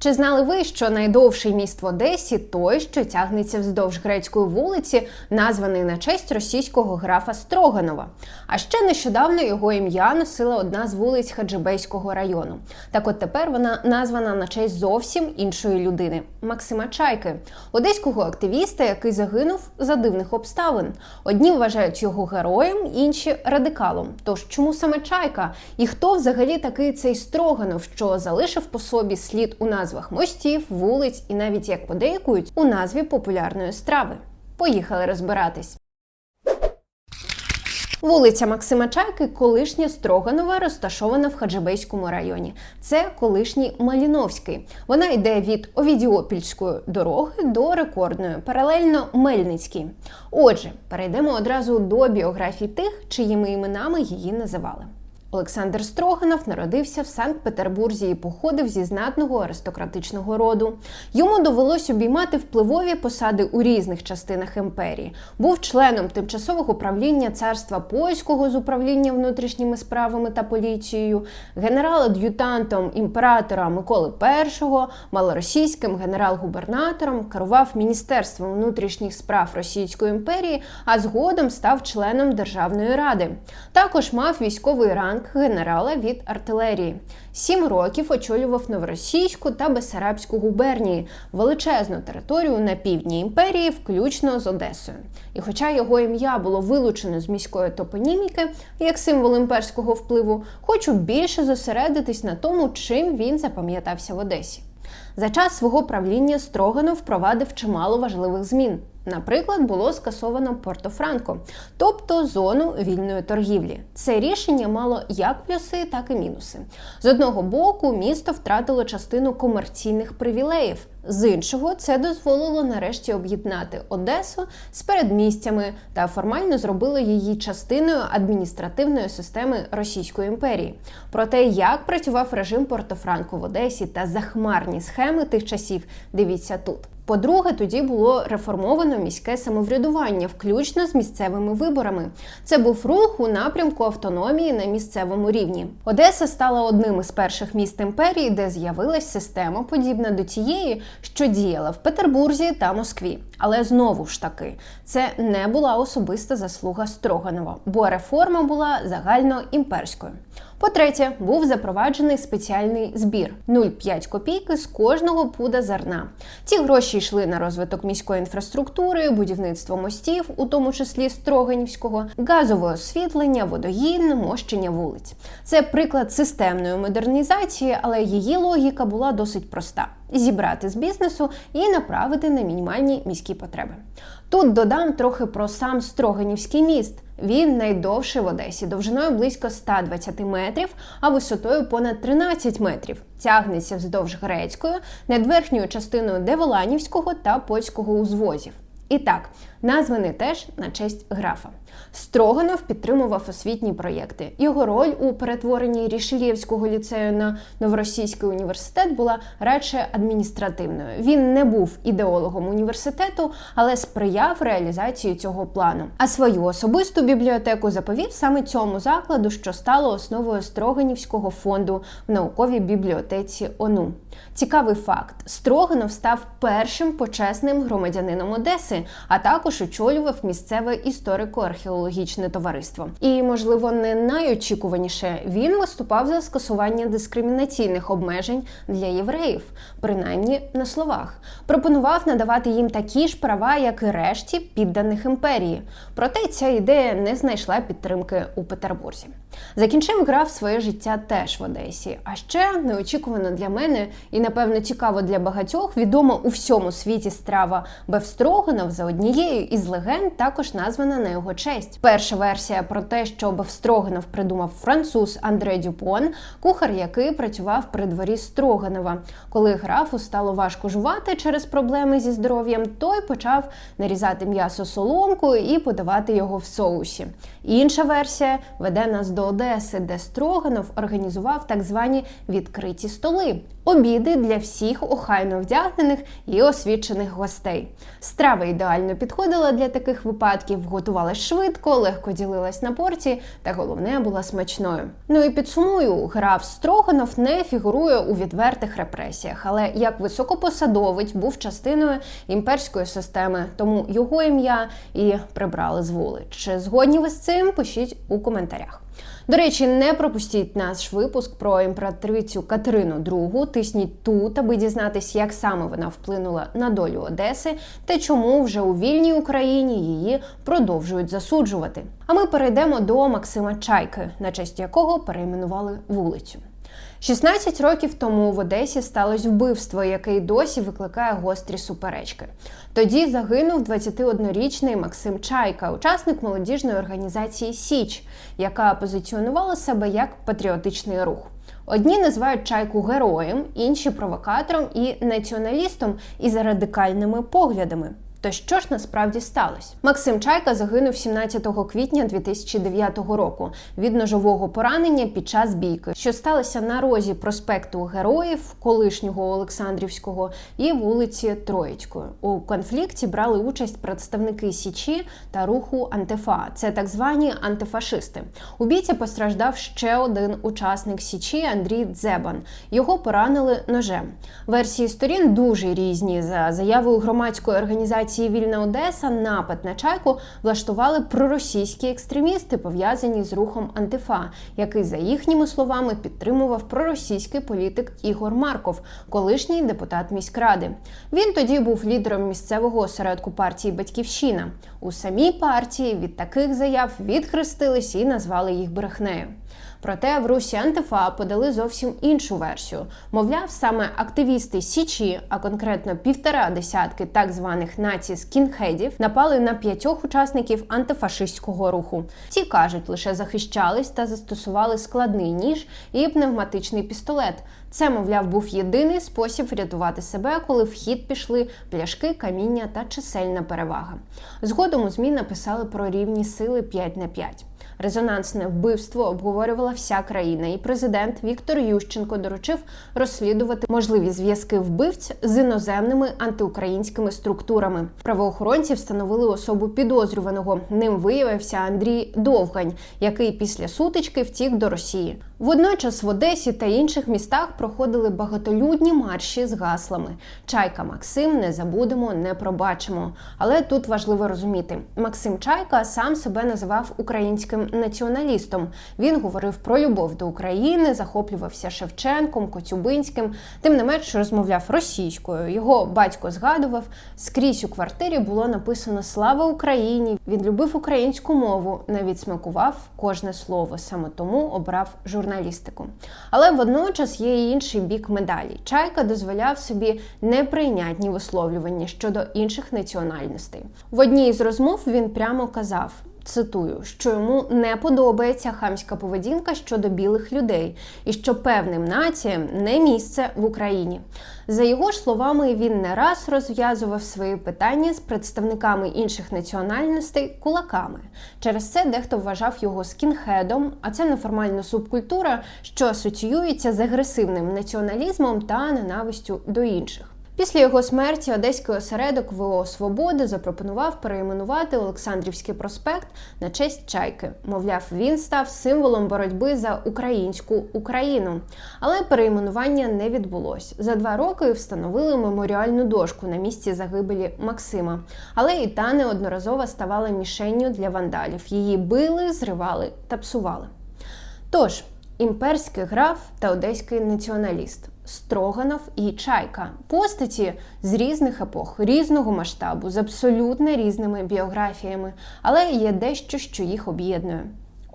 Чи знали ви, що найдовший міст в Одесі той, що тягнеться вздовж грецької вулиці, названий на честь російського графа Строганова? А ще нещодавно його ім'я носила одна з вулиць Хаджибейського району. Так от тепер вона названа на честь зовсім іншої людини Максима Чайки, одеського активіста, який загинув за дивних обставин. Одні вважають його героєм, інші радикалом. Тож чому саме Чайка? І хто взагалі такий цей Строганов, що залишив по собі слід у назвах мостів, вулиць і навіть як подейкують у назві популярної страви? Поїхали розбиратись. Вулиця Максима Чайки, колишня Строганова, розташована в Хаджибейському районі. Це колишній Маліновський. Вона йде від Овідіопільської дороги до рекордної, паралельно Мельницькій. Отже, перейдемо одразу до біографій тих, чиїми іменами її називали. Олександр Строганов народився в Санкт-Петербурзі і походив зі знатного аристократичного роду. Йому довелось обіймати впливові посади у різних частинах імперії. Був членом тимчасового правління царства польського з управління внутрішніми справами та поліцією, генерал-ад'ютантом імператора Миколи І, малоросійським генерал-губернатором, керував Міністерством внутрішніх справ Російської імперії, а згодом став членом Державної ради. Також мав військовий ранг генерала від артилерії. Сім років очолював новоросійську та Бесарабську губернії, величезну територію на півдні імперії, включно з Одесою. І хоча його ім'я було вилучено з міської топоніміки як символ імперського впливу, хочу більше зосередитись на тому, чим він запам'ятався в Одесі. За час свого правління Строганов впровадив чимало важливих змін. Наприклад, було скасовано Порто-Франко, тобто зону вільної торгівлі. Це рішення мало як плюси, так і мінуси. З одного боку, місто втратило частину комерційних привілеїв. З іншого, це дозволило нарешті об'єднати Одесу з передмістями та формально зробило її частиною адміністративної системи Російської імперії. Про те, як працював режим Порто-Франко в Одесі та захмарні схеми тих часів, дивіться тут. По-друге, тоді було реформовано міське самоврядування, включно з місцевими виборами. Це був рух у напрямку автономії на місцевому рівні. Одеса стала одним із перших міст імперії, де з'явилась система, подібна до тієї, що діяла в Петербурзі та Москві. Але знову ж таки, це не була особиста заслуга Строганова, бо реформа була загально імперською. По-третє, був запроваджений спеціальний збір 0,5 копійки з кожного пуда зерна. Ці гроші йшли на розвиток міської інфраструктури, будівництво мостів, у тому числі Строганівського, газове освітлення, водогін, мощення вулиць. Це приклад системної модернізації, але її логіка була досить проста: зібрати з бізнесу і направити на мінімальні міські потреби. Тут додам трохи про сам Строганівський міст. Він найдовший в Одесі, довжиною близько 120 метрів, а висотою понад 13 метрів. Тягнеться вздовж грецькою, над верхньою частиною Деволанівського та польського узвозів. І так, названий теж на честь графа. Строганов підтримував освітні проєкти. Його роль у перетворенні Рішельєвського ліцею на Новоросійський університет була радше адміністративною. Він не був ідеологом університету, але сприяв реалізації цього плану. А свою особисту бібліотеку заповів саме цьому закладу, що стало основою Строганівського фонду в науковій бібліотеці ОНУ. Цікавий факт: Строганов став першим почесним громадянином Одеси, а також очолював місцеве історико-археологічне товариство. І, можливо, не найочікуваніше він виступав за скасування дискримінаційних обмежень для євреїв, принаймні на словах. Пропонував надавати їм такі ж права, як і решті підданих імперії. Проте ця ідея не знайшла підтримки у Петербурзі. Закінчив граф своє життя теж в Одесі. А ще неочікувано для мене і, напевно, цікаво для багатьох, відома у всьому світі страва Бевстроганов за однією із легенд, також названа на його честь. Перша версія про те, що Бевстроганов придумав француз Андре Дюпон, кухар, який працював при дворі Строганова. Коли графу стало важко жувати через проблеми зі здоров'ям, той почав нарізати м'ясо соломкою і подавати його в соусі. Інша версія веде нас до Одеси, де Строганов організував так звані відкриті столи. обіди для всіх охайно вдягнених і освічених гостей. Страва ідеально підходила для таких випадків, готувалась швидко, легко ділилась на порції, та головне була смачною. Ну і підсумую, граф Строганов не фігурує у відвертих репресіях, але як високопосадовець був частиною імперської системи, тому його ім'я і прибрали з вулиць. Чи згодні ви з цим? Пишіть у коментарях. До речі, не пропустіть наш випуск про імператрицю Катерину II. Тисніть тут, аби дізнатись, як саме вона вплинула на долю Одеси та чому вже у вільній Україні її продовжують засуджувати. А ми перейдемо до Максима Чайки, на честь якого перейменували вулицю. 16 років тому в Одесі сталося вбивство, яке й досі викликає гострі суперечки. Тоді загинув 21-річний Максим Чайка, учасник молодіжної організації Січ, яка позиціонувала себе як патріотичний рух. Одні називають чайку героєм, інші провокатором і націоналістом із радикальними поглядами. То що ж насправді сталося? Максим Чайка загинув 17 квітня 2009 року від ножового поранення під час бійки, що сталося на розі проспекту Героїв, колишнього Олександрівського і вулиці Троїцької. У конфлікті брали участь представники Січі та руху Антифа. Це так звані антифашисти. У бійці постраждав ще один учасник Січі Андрій Дзебан. Його поранили ножем. Версії сторін дуже різні. За заявою громадської організації організації Вільна Одеса напад на чайку влаштували проросійські екстремісти, пов'язані з рухом Антифа, який, за їхніми словами, підтримував проросійський політик Ігор Марков, колишній депутат міськради. Він тоді був лідером місцевого осередку партії Батьківщина. У самій партії від таких заяв відхрестились і назвали їх брехнею. Проте в Русі Антифа подали зовсім іншу версію. Мовляв, саме активісти Січі, а конкретно півтора десятки так званих наці скінхедів, напали на п'ятьох учасників антифашистського руху. Ці кажуть, лише захищались та застосували складний ніж і пневматичний пістолет. Це, мовляв, був єдиний спосіб врятувати себе, коли в хід пішли пляшки, каміння та чисельна перевага. Згодом у ЗМІ написали про рівні сили 5 на 5. Резонансне вбивство обговорювала вся країна, і президент Віктор Ющенко доручив розслідувати можливі зв'язки вбивць з іноземними антиукраїнськими структурами. Правоохоронці встановили особу підозрюваного. Ним виявився Андрій Довгань, який після сутички втік до Росії. Водночас в Одесі та інших містах проходили багатолюдні марші з гаслами Чайка Максим не забудемо, не пробачимо. Але тут важливо розуміти, Максим Чайка сам себе називав українським націоналістом. Він говорив про любов до України, захоплювався Шевченком, Коцюбинським. Тим не менш розмовляв російською. Його батько згадував, скрізь у квартирі було написано Слава Україні! Він любив українську мову, навіть смакував кожне слово. Саме тому обрав журналістику. Але водночас є і інший бік медалі. Чайка дозволяв собі неприйнятні висловлювання щодо інших національностей. В одній із розмов він прямо казав. Цитую, що йому не подобається хамська поведінка щодо білих людей, і що певним націям не місце в Україні. За його ж словами, він не раз розв'язував свої питання з представниками інших національностей кулаками. Через це дехто вважав його скінхедом, а це неформальна субкультура, що асоціюється з агресивним націоналізмом та ненавистю до інших. Після його смерті одеський осередок ВО Свободи запропонував перейменувати Олександрівський проспект на честь чайки. Мовляв, він став символом боротьби за українську Україну. Але перейменування не відбулось. За два роки встановили меморіальну дошку на місці загибелі Максима. Але і та неодноразово ставала мішенню для вандалів. Її били, зривали та псували. Тож, імперський граф та одеський націоналіст. Строганов і Чайка постаті з різних епох, різного масштабу, з абсолютно різними біографіями, але є дещо, що їх об'єднує.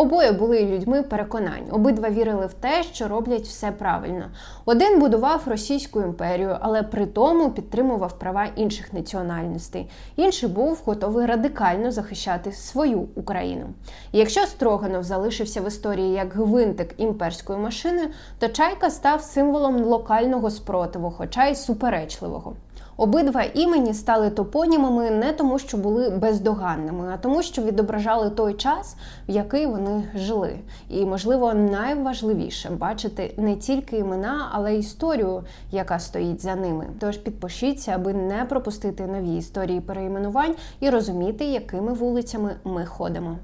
Обоє були людьми переконань. Обидва вірили в те, що роблять все правильно. Один будував Російську імперію, але при тому підтримував права інших національностей. Інший був готовий радикально захищати свою Україну. І якщо Строганов залишився в історії як гвинтик імперської машини, то Чайка став символом локального спротиву, хоча й суперечливого. Обидва імені стали топонімами не тому, що були бездоганними, а тому, що відображали той час, в який вони жили. І, можливо, найважливіше бачити не тільки імена, але й історію, яка стоїть за ними. Тож підпишіться, аби не пропустити нові історії перейменувань і розуміти, якими вулицями ми ходимо.